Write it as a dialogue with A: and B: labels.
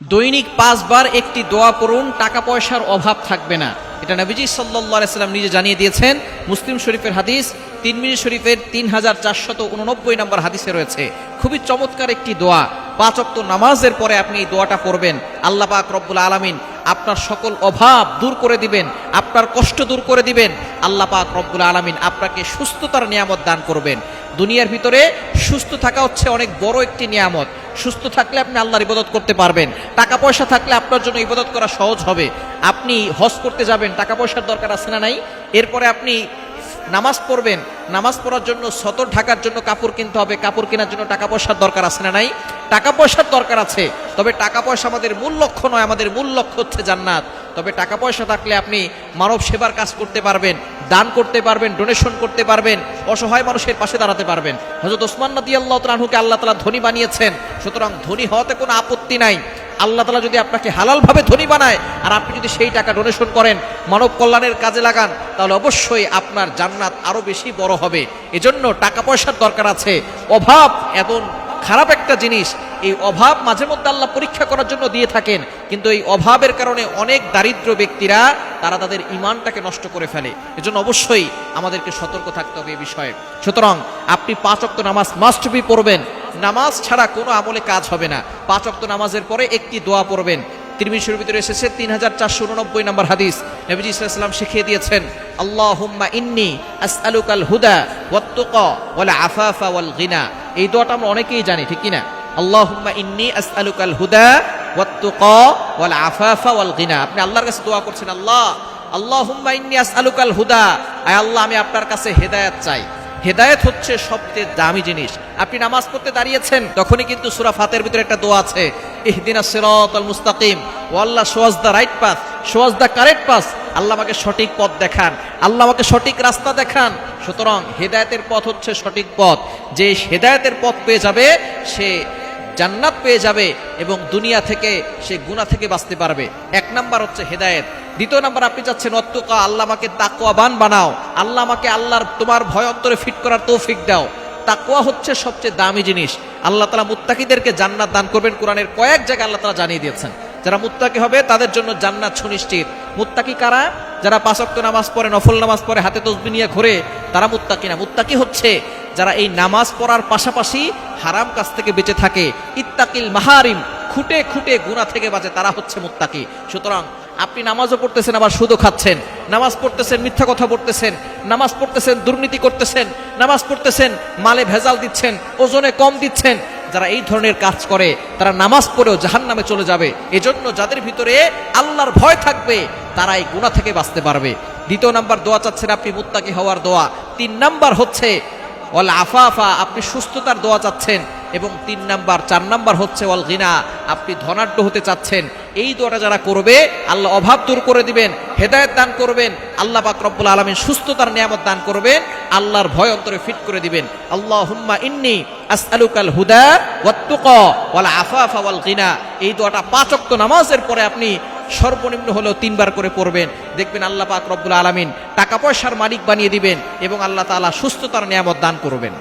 A: দৈনিক পাঁচবার একটি দোয়া পড়ুন টাকা পয়সার অভাব থাকবে না। এটা নবীজি সাল্লাহ সাল্লাম নিজে জানিয়ে দিয়েছেন, মুসলিম শরীফের হাদিস তিন মিনিট শরীফের তিন হাজার চারশত উননব্বই নম্বর হাদিসে রয়েছে। খুবই চমৎকার একটি দোয়া। পাঁচ অক্ত নামাজের পরে আপনি এই দোয়াটা পড়বেন। আল্লাহ পাক রব্বুল আলামিন আপনার সকল অভাব দূর করে দিবেন, আপনার কষ্ট দূর করে দিবেন। আল্লাহ পাক রব্বুল আলামিন আপনাকে সুস্থতার নিয়ামত দান করবেন। দুনিয়ার ভিতরে সুস্থ থাকা হচ্ছে অনেক বড় একটি নিয়ামত। সুস্থ থাকলে আপনি আল্লাহর ইবাদত করতে পারবেন। টাকা পয়সা থাকলে আপনার জন্য ইবাদত করা সহজ হবে। আপনি হজ করতে যাবেন, টাকা পয়সার দরকার আছে না নাই? এরপরে আপনি নামাজ পড়বেন। নামাজ পড়ার জন্য, সতর ঢাকার জন্য কাপড় কিনতে হবে। কাপড় কেনার জন্য টাকা পয়সার দরকার আছে না নাই? টাকা পয়সার দরকার আছে। তবে টাকা পয়সা আমাদের মূল লক্ষ্য নয়, আমাদের মূল লক্ষ্য হচ্ছে জান্নাত। তবে টাকা পয়সা থাকলে আপনি মানব সেবার কাজ করতে পারবেন, দান করতে পারবেন ডোনেশন করতে পারবেন, অসহায় মানুষের পাশে দাঁড়াতে পারবেন। হজরত ওসমান নদী আল্লাহ তালহুকে আল্লাহ তালা ধনী বানিয়েছেন। সুতরাং ধনী হওয়াতে কোনো আপত্তি নাই। আল্লাহ তালা যদি আপনাকে হালালভাবে ধনী বানায় আর আপনি যদি সেই টাকা ডোনেশন করেন, মানব কল্যাণের কাজে লাগান, তাহলে অবশ্যই আপনার জান্নাত আরও বেশি বড় হবে। এজন্য টাকা পয়সার দরকার আছে। অভাব এমন খারাপ একটা জিনিস, এই অভাব মাঝে মধ্যে আল্লাহ পরীক্ষা করার জন্য দিয়ে থাকেন, কিন্তু এই অভাবের কারণে অনেক দারিদ্র ব্যক্তিরা, তারা তাদের ইমানটাকে নষ্ট করে ফেলে। এজন্য অবশ্যই আমাদেরকে সতর্ক থাকতে হবে এই বিষয়ে। সুতরাং আপনি পাঁচ অক্ত নামাজ মাস্ট বি পড়বেন। নামাজ ছাড়া কোনো আমলে কাজ হবে না। পাঁচ অক্ত নামাজের পরে একটি দোয়া পড়বেন। তিরমিশির ভিতরে এসেছে তিন হাজার চারশো উননব্বই নম্বর হাদিস। নবীজি ইসলাম শিখিয়ে দিয়েছেন আল্লাহ ইন্নি আসআলুকাল হুদা ওয়াত্তুকা ওয়াল আফাফা ওয়াল গিনা। এই দোয়াটা আমরা অনেকেই জানি, ঠিক কিনা? আল্লাহ হুম্মা ইন্নি আসআলুকাল হুদা ওয়াত্তুকা ওয়াল আফাফা ওয়াল গিনা। আপনি আল্লাহর কাছে দোয়া করছেন, আল্লাহ আল্লাহ হুম্মা ইন্নি আসআলুকাল হুদা। আয় আল্লাহ, আমি আপনার কাছে হেদায়েত চাই। হেদায়েত হচ্ছে সবচেয়ে দামি জিনিস। আপনি নামাজ পড়তে দাঁড়িয়েছেন, তখনই কিন্তু সুরা ফাতের ভিতরে একটা দোয়া আছে, ইহদিনা সিরাতাল মুস্তাকিম। O Allah show us the right path show us the correct path Allah আমাকে সঠিক পথ দেখান, আল্লাহ আমাকে সঠিক রাস্তা দেখান। সুতরাং হেদায়েতের পথ হচ্ছে সঠিক পথ। যে হেদায়তের পথ পেয়ে যাবে, সে জান্নাত পেয়ে যাবে এবং দুনিয়া থেকে সে গুণা থেকে বাঁচতে পারবে। এক নাম্বার হচ্ছে হেদায়েত। দ্বিতীয় নাম্বার, আপনি চাচ্ছেন অত্যকা আল্লাহ আমাকে তাকওয়াবান বানাও। আল্লাহ আমাকে আল্লাহর তোমার ভয় অন্তরে ফিট করার তৌফিক দাও। তাকওয়া হচ্ছে সবচেয়ে দামি জিনিস। আল্লাহ তালা মুত্তাকিদেরকে জান্নাত দান করবেন। কোরআনের কয়েক জায়গায় আল্লাহ তালা জানিয়ে দিয়েছেন, যারা মুত্তাকি হবে, তাদের জন্য জান্নাত সুনিশ্চিত। মুত্তাকি কারা? যারা পাঁচক্ত নামাজ পড়ে, নফল নামাজ পড়ে, হাতে তসবি নিয়ে ঘোরে তারা মুত্তাকি না। মুত্তাকি হচ্ছে যারা এই নামাজ পড়ার পাশাপাশি হারাম কাজ থেকে বেঁচে থাকে। ইত্তাকিল মাহারিম, খুঁটে খুঁটে গুণা থেকে বাঁচে, তারা হচ্ছে মুত্তাকি। সুতরাং আপনি নামাজও পড়তেছেন, আবার সুদও খাচ্ছেন। নামাজ পড়তেছেন, মিথ্যা কথা পড়তেছেন নামাজ পড়তেছেন, দুর্নীতি করতেছেন। নামাজ পড়তেছেন, মালে ভেজাল দিচ্ছেন, ওজনে কম দিচ্ছেন। যারা এই ধরনের কাজ করে, তারা নামাজ পড়েও জাহান নামে চলে যাবে। এজন্য যাদের ভিতরে আল্লাহর ভয় থাকবে তারা এই গুণা থেকে বাঁচতে পারবে। দ্বিতীয় নাম্বার দোয়া চাচ্ছেন আপনি মুত্তাকি হওয়ার দোয়া। তিন নাম্বার হচ্ছে, ওয়াল আফাফা, আপনি সুস্থতার দোয়া চাচ্ছেন। এবং তিন নাম্বার, চার নাম্বার হচ্ছে, ওয়াল গিনা, আপনি ধনাঢ্য হতে চাচ্ছেন। এই দোয়াটা যারা করবে, আল্লাহ অভাব দূর করে দিবেন, হেদায়েত দান করবেন, আল্লাহ পাক রব্বুল আলামিন সুস্থতার নিয়ামত দান করবেন, আল্লাহর ভয় অন্তরে ফিট করে দিবেন। আল্লাহ হুম্মা ইন্নি আসআলুকাল হুদা ওয়াত্তুকা ওয়াল আফাফা ওয়াল গিনা। এই দোয়াটা পাঁচ ওয়াক্ত নামাজের পরে আপনি সর্বনিম্ন হলেও তিনবার করে পড়বেন। দেখবেন আল্লাহ পাক রব্বুল আলমিন টাকা পয়সার মালিক বানিয়ে দিবেন এবং আল্লাহ তালা সুস্থতার নিয়ামত দান করবেন।